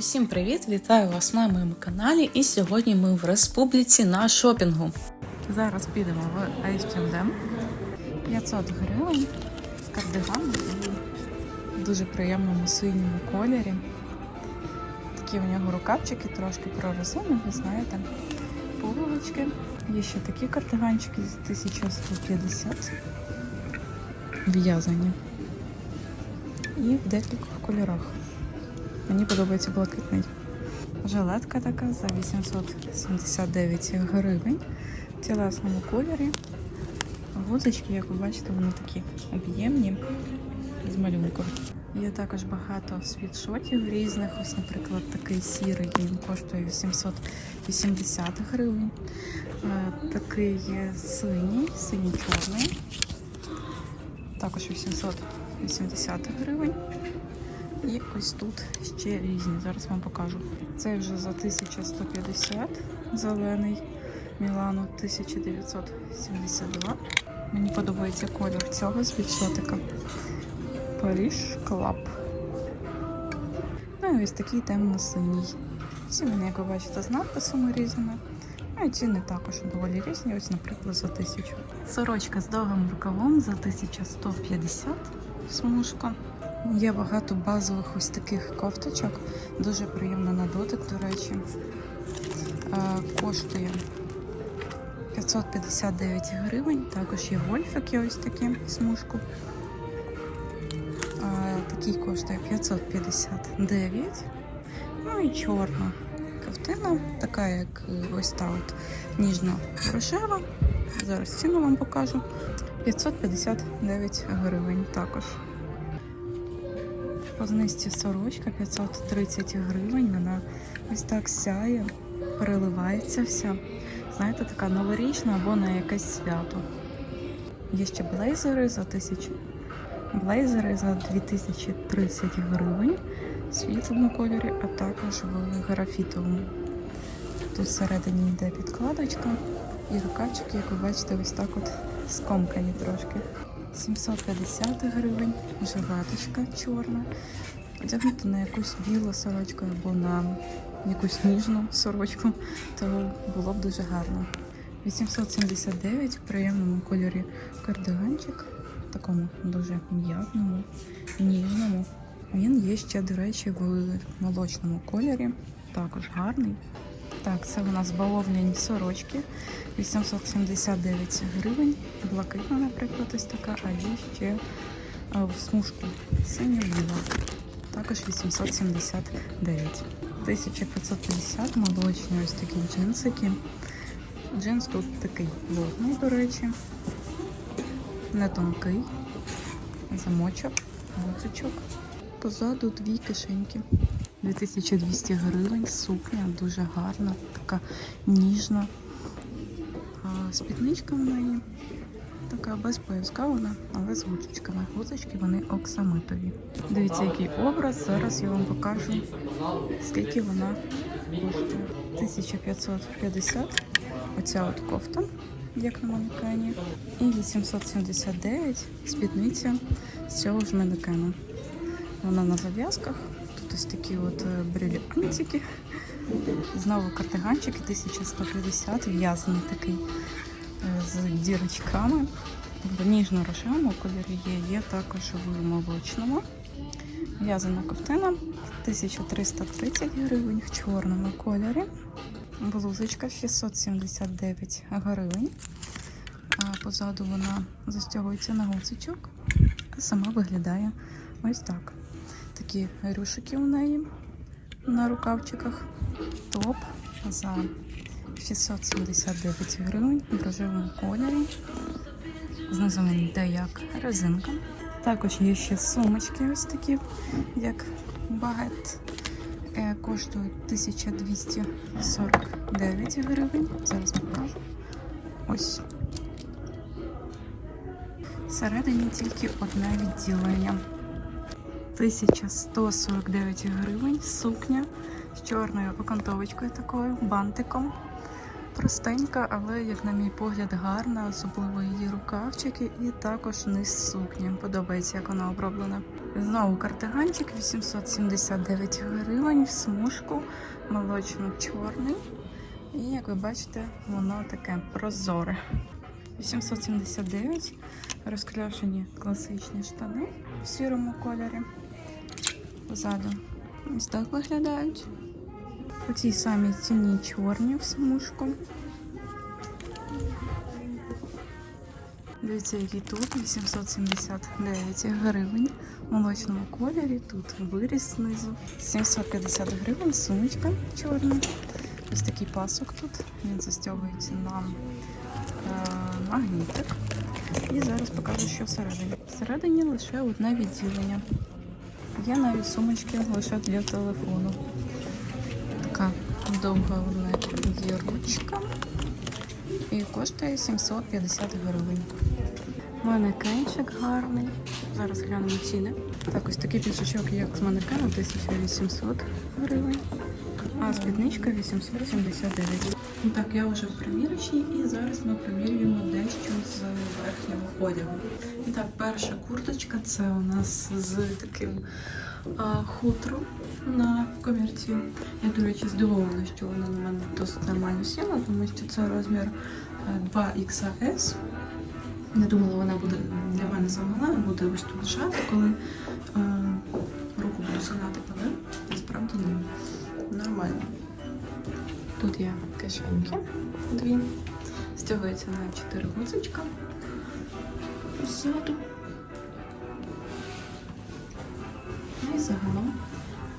Усім привіт! Вітаю вас на моєму каналі. І сьогодні ми в республіці на шопінгу. Зараз підемо в H&M. 500 гривень, кардиган в дуже приємному синьому кольорі. Такі у нього рукавчики, трошки прорезинені, ви знаєте, пуговички. Є ще такі кардиганчики з 1150 в'язані. І в декількох кольорах. Мені подобається блакитний. Жилетка така за 879 гривень в тілесному кольорі. Гудзички, як ви бачите, вони такі об'ємні з малюнком. Є також багато світшотів різних. Ось, наприклад, такий сірий, він коштує 880 гривень. Е, Такий є синій, синій-чорний. Також 880 гривень. І ось тут ще різні. Зараз вам покажу. Це вже за 1150 зелений Мілану 1972. Мені подобається колір цього світшотика. Париж Клаб. Ну і ось такий темно-синій. Всі вони, як ви бачите, з надписами різними. Ну і ціни також доволі різні. Ось, наприклад, за 1000. Сорочка з довгим рукавом за 1150 смужка. Є багато базових ось таких кофточок. Дуже приємно на дотик, до речі. Е, Коштує 559 гривень. Також є гольфики ось такі смужку. Е, Такий коштує 559. Ну і чорна ковтина, така як е, ось та от ніжно-рожева. Зараз ціну вам покажу. 559 гривень також. По знижці сорочка 530 гривень. Вона ось так сяє, переливається вся. Знаєте, така новорічна або на якесь свято. Є ще блейзери за 1000. Блейзери за 2030 гривень в світлому кольорі, а також в графітовому. Тут всередині йде підкладочка і рукавчики, як ви бачите, ось так от скомкані трошки. 750 гривень, жилеточка чорна. Одягнути на якусь білу сорочку або на якусь ніжну сорочку, то було б дуже гарно. 879 в приємному кольорі кардиганчик, такому дуже м'ятному, ніжному. Він є ще, до речі, в молочному кольорі, також гарний. Так, це у нас бавовняні сорочки. 879 гривень. Блакитна, наприклад, ось така, а є ще в смужку синя біла. Також 879. 1550 молочні ось такі джинсики. Джинс тут такий плотний, до речі. Не тонкий. Замочок, гуцечок. Позаду дві кишеньки. 2200 гривень, сукня дуже гарна, така ніжна. А спідничка в неї така без вона, але з гудзичками. Гудзички вони оксамитові. Дивіться, який образ. Зараз я вам покажу, скільки вона коштує. 1550. Оця от кофта, як на манекені. І 879 спідниця з цього ж манекену. Вона на зав'язках. Тут ось такі от е, бриліантики. Знову картиганчик 1150, в'язаний такий е, з дірочками. В ніжно-рожевому кольорі є, є також в молочному. В'язана ковтина 1330 гривень в чорному кольорі. Блузочка 679 гривень. А позаду вона застягується на гуцичок, а сама виглядає ось так. Такі рюшики у неї на рукавчиках. Топ за 679 гривень в рожевому кольорі. Знизу він йде як резинка. Також є ще сумочки ось такі, як багет. Е, Коштують 1249 гривень. Зараз покажу. Ось. Всередині тільки одне відділення. 1149 гривень. Сукня з чорною окантовочкою такою, бантиком. простенька, але, як на мій погляд, гарна, особливо її рукавчики і також низ сукні. Подобається, як вона оброблена. Знову картиганчик 879 гривень в смужку, молочно-чорний. І як ви бачите, воно таке прозоре. 879 розкльошені класичні штани в сірому кольорі. Позаду ось так виглядають. У цій самій ціні чорні в смужку. Дивіться, які тут 879 гривень в молочному кольорі. Тут виріс знизу. 750 гривень, сумочка чорна. Ось такий пасок тут. Він застягується на е, магнітик. І зараз покажу, що всередині. Всередині лише одне відділення. Є навіть сумочки лише для телефону. Така довга вона є ручка. І коштує 750 гривень. Манекенчик гарний. Зараз глянемо ціни. Так, ось такий піджачок, як з манекену, 1800 гривень. А спідничка 879. Ну так, я вже в примірочній і зараз ми примірюємо дещо з верхнього одягу. І так, перша курточка це у нас з таким а, хутром на комірці. Я, до речі, здивована, що вона на мене досить нормально сіла, тому що це розмір е, 2XS. Не думала, вона буде для мене замала, буде ось тут лежати, коли е, кишеньки дві. Стягується на 4 гудзичка. Ззаду. Ну і загалом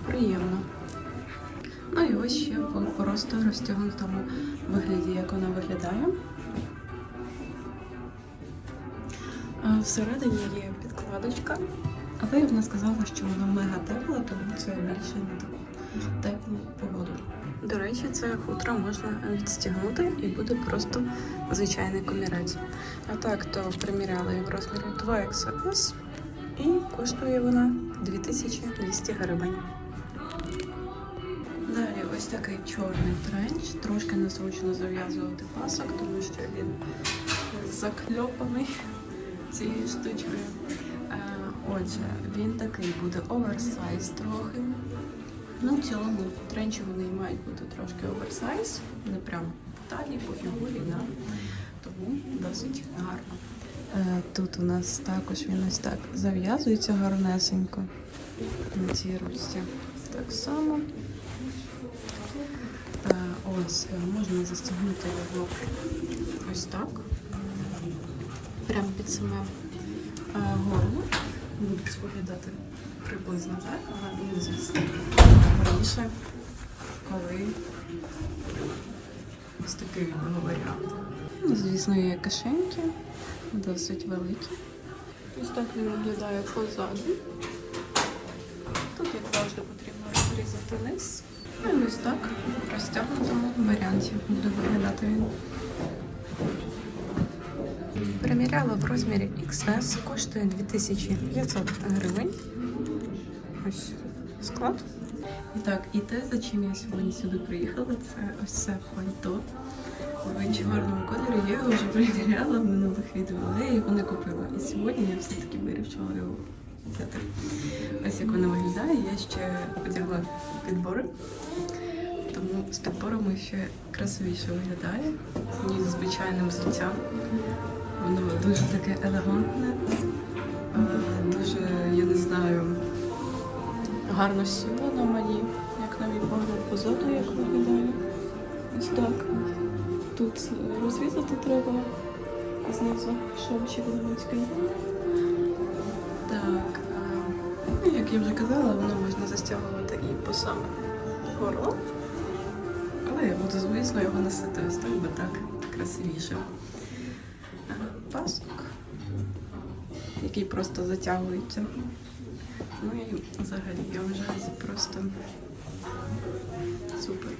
приємно. Ну і ось ще в просто розтягнутому вигляді, як вона виглядає. Всередині є підкладочка, але я не сказала, що вона мега тепла, тому це більше на таку теплу погоду. До речі, це хутро можна відстягнути і буде просто звичайний комірець. А так, то приміряла я в розмірі 2XS і коштує вона 2200 гривень. Далі ось такий чорний тренч. Трошки незручно зав'язувати пасок, тому що він закльопаний цією штучкою. Е, Отже, він такий буде оверсайз трохи. Ну, в цілому тренчі вони мають бути трошки оверсайз, не прям по талії, по фігурі, да? тому досить гарно. Е, Тут у нас також він ось так зав'язується гарнесенько на цій ручці. Так само. Е, Ось е, можна застігнути його ось так. Прямо під саме горло. Будуть виглядати приблизно так, але він звісно раніше, коли ось такий його варіант. Ну, Звісно, є кишеньки, досить великі. Ось так він виглядає позаду. Тут, як завжди, потрібно розрізати низ. Ну і ось так в розтягнутому варіанті буде виглядати він. Приміряла в розмірі XS, коштує 2500 гривень. Ось склад. І так, і те, за чим я сьогодні сюди приїхала, це ось це пальто в чорному кольорі. Я його вже приміряла в минулих відео, але я його не купила. І сьогодні я все-таки вирішила його взяти. Ось як воно виглядає. Я ще одягла підбори. Тому з підборами ще красивіше виглядає, ніж звичайним взуттям. Воно дуже таке елегантне, е, дуже, я не знаю, гарно сіло на мені, як на мій погляд позаду, як виглядає. Ось так. Тут розрізати треба знизу шовчик невеличкий. Так, е, ну, як я вже казала, воно можна застягувати і по саме горло. Але я буду, звісно, його носити ось так, бо так красивіше. Е, Пасок, який просто затягується. Ну і взагалі я вважаю просто супер.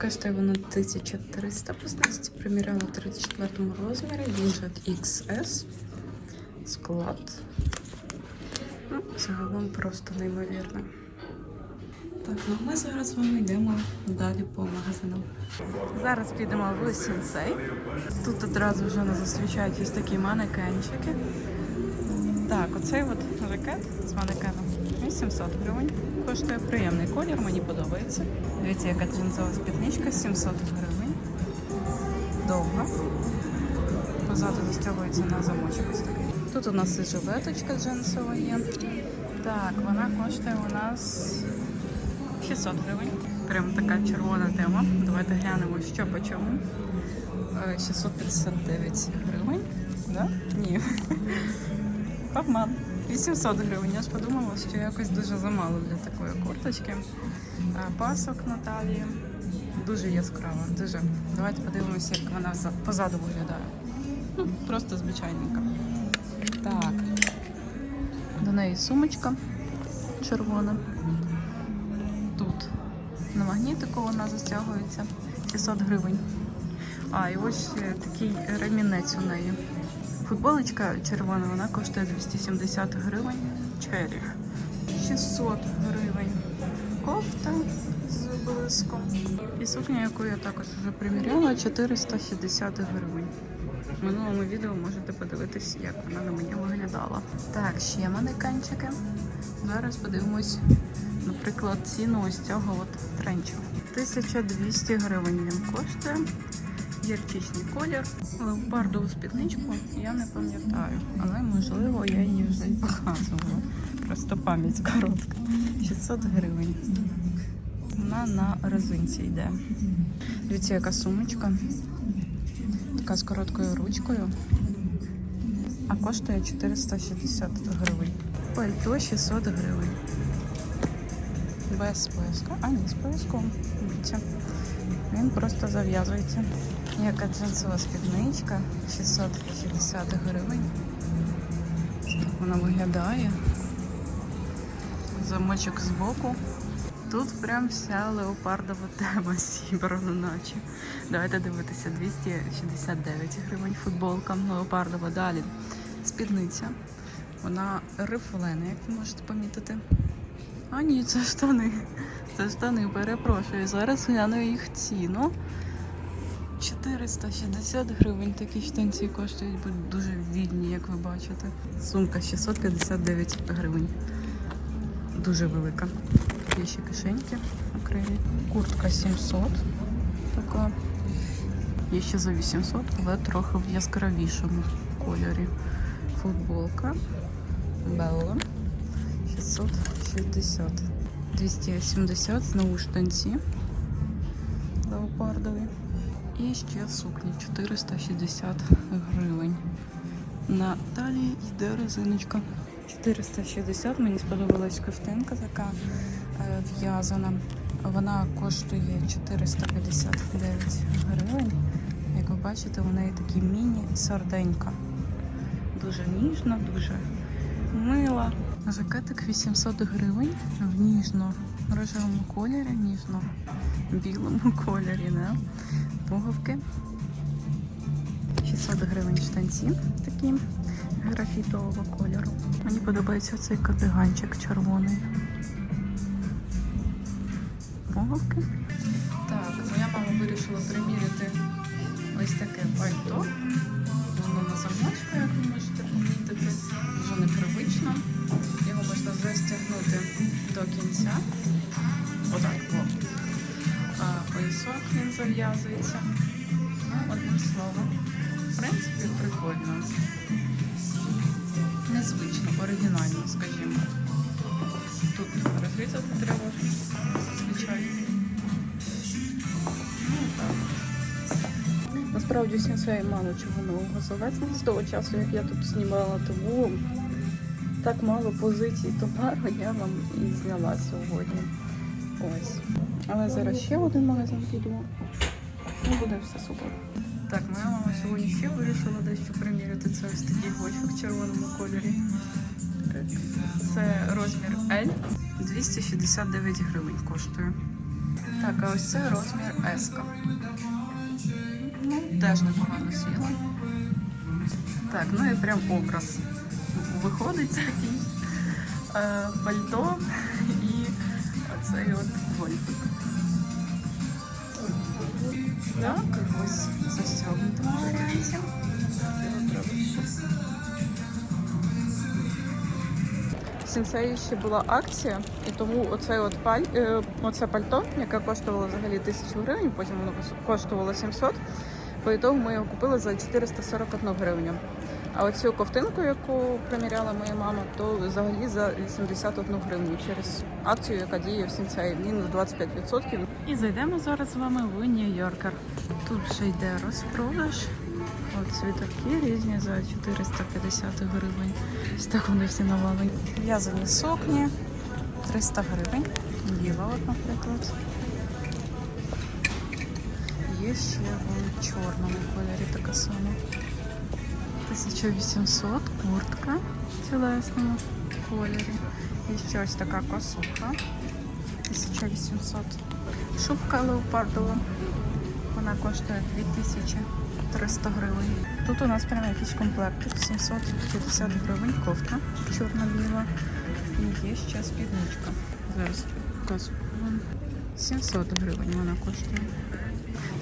Коштує воно 1300 позицій. Приміряла в 34 розмірі, діжак XS, склад. Ну, загалом просто неймовірно. Так, ну ми зараз з вами йдемо далі по магазинам. Зараз підемо в Сінсей. Тут одразу вже нас зустрічають ось такі манекенчики. Так, оцей от жакет з манекеном 800 гривень. Коштує приємний колір, мені подобається. Дивіться, яка джинсова спідничка 700 гривень. Довга. Позаду застягується на замочок ось такий. Тут у нас і жилеточка джинсова є. Так, вона коштує у нас 600 гривень. Прям така червона тема. Давайте глянемо, що по чому. Е, 659 гривень. Да? Ні. Обман. 800 гривень. Я ж подумала, що якось дуже замало для такої курточки. Е, Пасок Наталії. Дуже яскрава, дуже. Давайте подивимося, як вона позаду виглядає. Ну, просто звичайненька. Так. До неї сумочка червона. Тут на магнітику вона застягується 600 гривень. А, і ось такий ремінець у неї. Футболочка червона, вона коштує 270 гривень. Черрі. 600 гривень. Кофта з блиском. І сукня, яку я також вже приміряла, 460 гривень. Минулому відео можете подивитись, як вона на мені виглядала. Так, ще манекенчики. Зараз подивимось, наприклад, ціну ось цього от тренчу. 1200 гривень він коштує. Ярчичний колір. Леопардову спідничку я не пам'ятаю, але можливо я її вже показувала. Просто пам'ять коротка. 600 гривень. Вона на резинці йде. Дивіться, яка сумочка. Така з короткою ручкою. А коштує 460 гривень. Пальто 600 гривень. Без пояска. А, ні, з пояском. Дивіться. Він просто зав'язується. Яка джинсова спідничка 660 гривень. Вона виглядає. Замочок збоку. Тут прям вся леопардова тема зібрана, наче. Давайте дивитися, 269 гривень футболка леопардова. Далі спідниця. Вона рифлена, як ви можете помітити. А ні, це штани. Це штани, перепрошую. Зараз гляну їх ціну. 460 гривень такі штанці коштують, будуть дуже вільні, як ви бачите. Сумка 659 гривень. Дуже велика. Є ще кишеньки окремі. Куртка 700. Така. Є ще за 800, але трохи в яскравішому кольорі. Футболка. Белла. 660. 270 знову штанці леопардові. І ще сукні 460 гривень. На талії йде резиночка. 460 мені сподобалась ковтинка така в'язана. Вона коштує 459 гривень. Як ви бачите, у неї такі міні-сарденька. Дуже ніжна, дуже мила. Жакетик 800 гривень в ніжно-рожевому кольорі, ніжно-білому кольорі. Да? Пуговки. 600 гривень штанці такі графітового кольору. Мені подобається цей кардиганчик червоний. Пуговки. Так, моя мама вирішила приміряти ось таке пальто. Воно на замочку, як ви можете помітити. Дуже непривично. Його можна застягнути до кінця. Отак. О. Поясок він зав'язується. Ну, одним словом. В принципі, прикольно. Незвично, оригінально, скажімо. Тут розрізати треба, Сенсей мало чого нового завезли з того часу, як я тут знімала, тому так мало позицій товару я вам і зняла сьогодні. Ось. Але зараз ще один магазин піду. Ну, буде все супер. Так, моя мама сьогодні ще вирішила дещо приміряти. Це ось такий гольфик в червоному кольорі. Це розмір L. 269 гривень коштує. Так, а ось це розмір S. Ну, теж непогано сіла. Так, ну і прям образ. Виходить такий е, пальто і оцей от гольфик. Так, ось застягнутому варіанті. Сенсеї ще була акція, і тому оцей от паль, е, оце пальто, яке коштувало взагалі 1000 гривень, потім воно коштувало 700. По ітогу ми його купили за 441 гривню. А оцю ковтинку, яку приміряла моя мама, то взагалі за 81 гривню через акцію, яка діє в Сенсеї, мінус 25%. І зайдемо зараз з вами в Нью-Йоркер. Тут вже йде розпродаж. От різні за 450 гривень. Ось так вони всі навалені. В'язані сукні 300 гривень. Біла, от, наприклад. Є ще в чорному кольорі така сама. 1800 куртка в тілесному кольорі. І ще ось така косуха. 1800. Шубка леопардова. Вона коштує 2300 гривень. Тут у нас прямо якісь комплекти. 750 гривень кофта чорно-біла. І є ще спідничка. Зараз показую вам. 700 гривень вона коштує.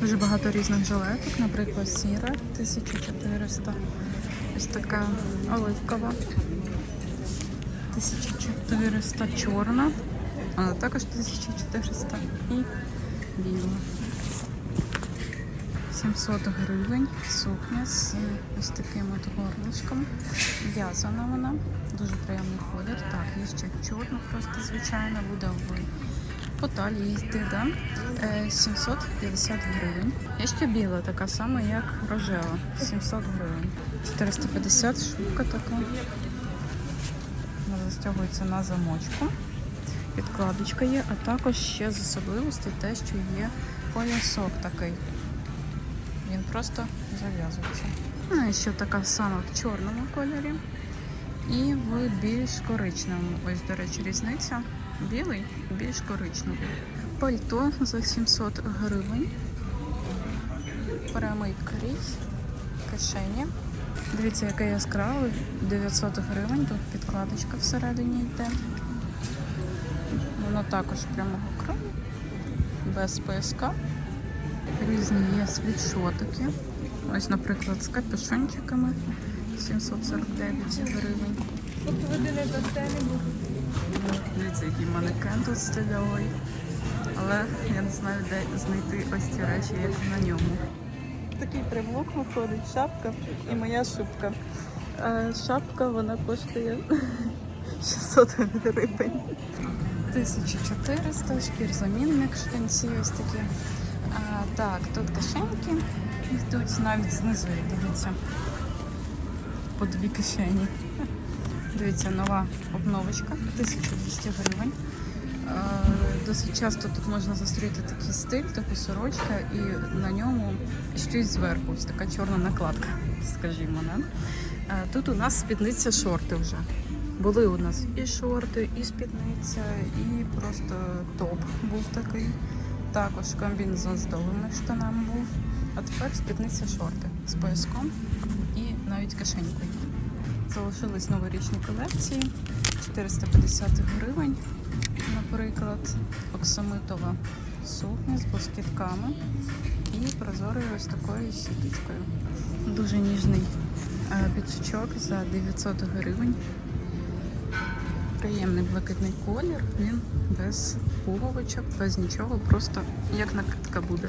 Дуже багато різних жилеток, наприклад, сіра 1400. Ось така оливкова. 1400 чорна. Вона також 1400 і біла. 700 гривень сукня з ось таким от горлишком. В'язана вона. Дуже приємний колір. Так, є ще чорна, просто звичайна, буде по талії йти, да? Е, 750 гривень. Є ще біла, така сама, як рожева. 700 гривень. 450 шубка така. Вона застягується на замочку. Підкладочка є, а також ще з особливостей те, що є поясок такий. Він просто зав'язується. Ну і ще така сама в чорному кольорі. І в більш коричневому. Ось, до речі, різниця. Білий, більш коричневий. Пальто за 700 гривень. Прямий крізь, кишені. Дивіться, яке яскраве. 900 гривень. Тут підкладочка всередині йде. Воно також прямого краю, без пояска. Різні є світшотики. Ось, наприклад, з капюшончиками 749 гривень. Дивіться, який манекен тут стильовий. Але я не знаю, де знайти ось ці речі, як на ньому. Такий привлок виходить, шапка і моя шубка. Шапка вона коштує 600 гривень. 1400, шкірзамінник, штанці ось такі. Так, тут кишеньки йдуть навіть знизу, дивіться. По дві кишені. Дивіться, нова обновочка, 1200 гривень. Е, Досить часто тут можна зустріти такий стиль, таку сорочка, і на ньому щось зверху, ось така чорна накладка, скажімо. Не? Тут у нас спідниця шорти вже. Були у нас і шорти, і спідниця, і просто топ був такий. Також комбінезон з довгими штанами був. А тепер спідниця шорти з пояском і навіть кишенькою. Залишились новорічні колекції 450 гривень, наприклад, оксамитова сукня з блискітками і прозорою ось такою сіточкою. Дуже ніжний е, за 900 гривень. Приємний блакитний колір, він без пуговичок, без нічого, просто як накидка буде.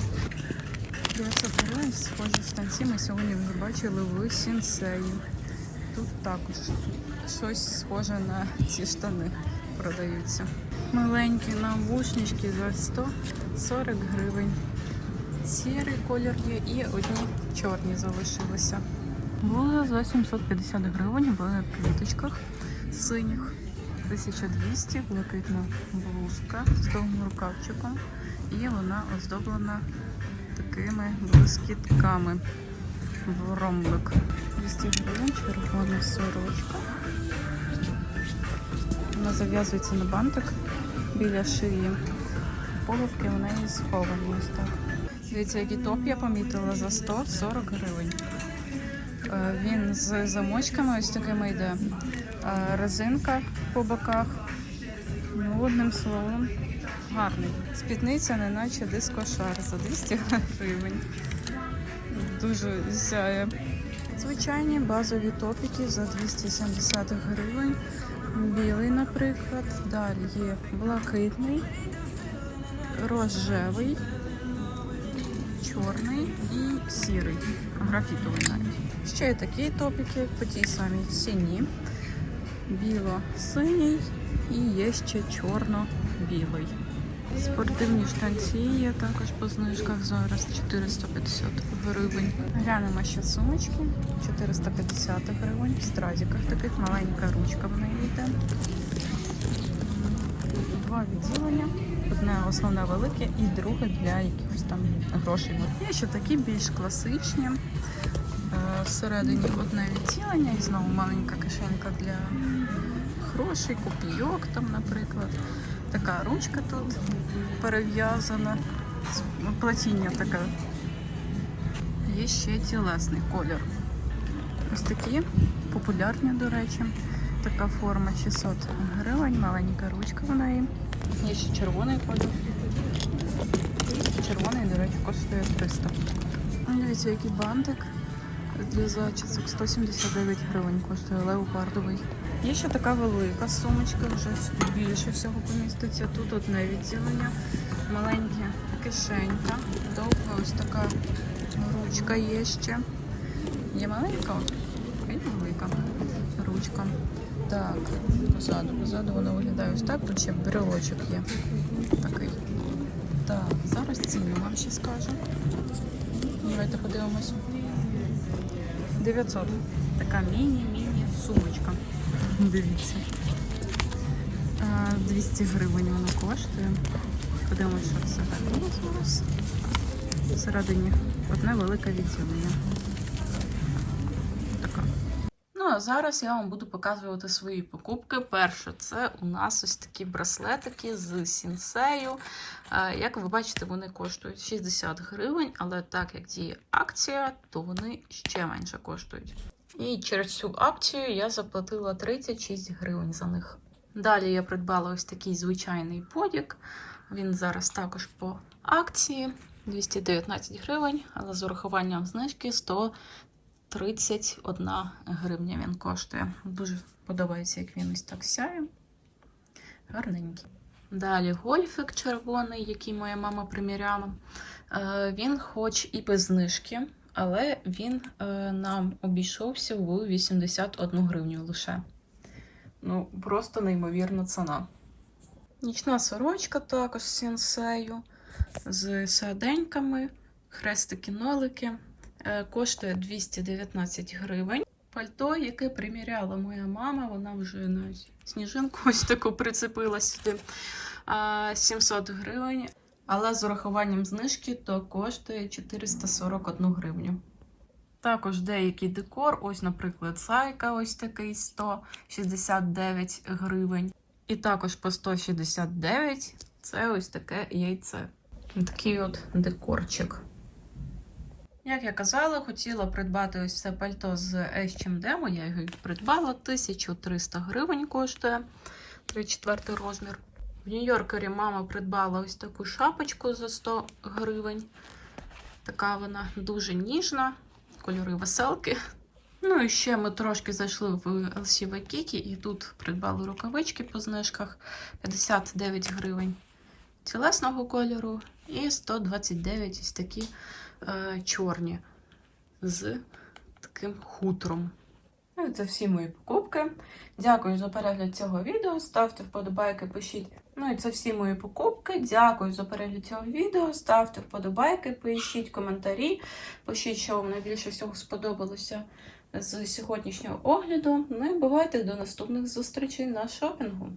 900 гривень схожі штанці ми сьогодні вже бачили в сінсеї. Тут також щось схоже на ці штани продаються. Маленькі навушнички за 140 гривень. Сірий колір є і одні чорні залишилися. Були за 750 гривень в квіточках синіх. 1200 блакитна блузка з довгим рукавчиком. І вона оздоблена такими блискітками в ромбик. 200 гривень, червона сорочка. Вона зав'язується на бантик біля шиї. Пуговки в неї сховані ось так. Дивіться, який топ я помітила за 140 гривень. Е, Він з замочками ось такими йде. Е, Резинка по боках. Ну, одним словом, Гарний. Спідниця, не наче дискошар за 200 гривень. Дуже сяє. Звичайні базові топіки за 270 гривень. Білий, наприклад. Далі є блакитний, рожевий, чорний і сірий, графітовий навіть. Ще є такі топіки по тій самій ціні. Біло-синій і є ще чорно-білий. Спортивні штанці є також по знижках зараз 450 гривень. Глянемо ще сумочки 450 гривень. В стразіках таких маленька ручка в неї йде. Два відділення. Одне основне велике і друге для якихось там грошей. Є ще такі більш класичні. Е, Всередині одне відділення і знову маленька кишенька для грошей, копійок там, наприклад. Така ручка тут перев'язана, платіння таке. Є ще тілесний колір. Ось такі популярні, до речі. Така форма 600 гривень, маленька ручка в неї. Є ще червоний колір. Червоний, до речі, коштує 300. Ну, Дивіться, який бантик для зачісок 179 гривень коштує леопардовий. Є ще така велика сумочка, вже більше всього поміститься. Тут одне відділення, маленьке кишенька, довга ось така ручка є ще. Є маленька і велика ручка. Так, позаду, позаду воно виглядає ось так, тут ще брелочок є. Такий. Так, зараз ціну вам ще скажу. Давайте подивимось. 900. Така міні-міні сумочка. Дивіться. А, 200 гривень вона коштує. Подивимося, що це у нас Всередині одне велике відділення. Зараз я вам буду показувати свої покупки. Перше, це у нас ось такі браслетики з сінсею. Е, Як ви бачите, вони коштують 60 гривень, але так як діє акція, то вони ще менше коштують. І через цю акцію я заплатила 36 гривень за них. Далі я придбала ось такий звичайний подік. Він зараз також по акції 219 гривень, але з урахуванням знижки 131 гривня він коштує. Дуже подобається, як він ось так сяє. Гарненький. Далі гольфик червоний, який моя мама приміряла. Е, Він хоч і без знижки, але він е, нам обійшовся в 81 гривню лише. Ну, просто неймовірна ціна. Нічна сорочка також з сенсею, з саденьками, хрестики-нолики. Е, Коштує 219 гривень. Пальто, яке приміряла моя мама, вона вже навіть сніжинку ось таку прицепила сюди. 700 гривень. Але з урахуванням знижки то коштує 441 гривню. Також деякий декор, ось, наприклад, сайка, ось такий 169 гривень. І також по 169 це ось таке яйце. Такий от декорчик. Як я казала, хотіла придбати ось це пальто з H&M, я його придбала, 1300 гривень коштує 34 розмір. В Нью-Йоркері мама придбала ось таку шапочку за 100 гривень. Така вона дуже ніжна, кольори веселки. Ну і ще ми трошки зайшли в LC Waikiki і тут придбали рукавички по знижках 59 гривень тілесного кольору і 129 ось такі чорні з таким хутром. Ну, це всі мої покупки. Дякую за перегляд цього відео. Ставте вподобайки, пишіть. Ну і це всі мої покупки. Дякую за перегляд цього відео. Ставте вподобайки, пишіть коментарі, пишіть, що вам найбільше всього сподобалося з сьогоднішнього огляду. Ну і бувайте до наступних зустрічей на шопінгу.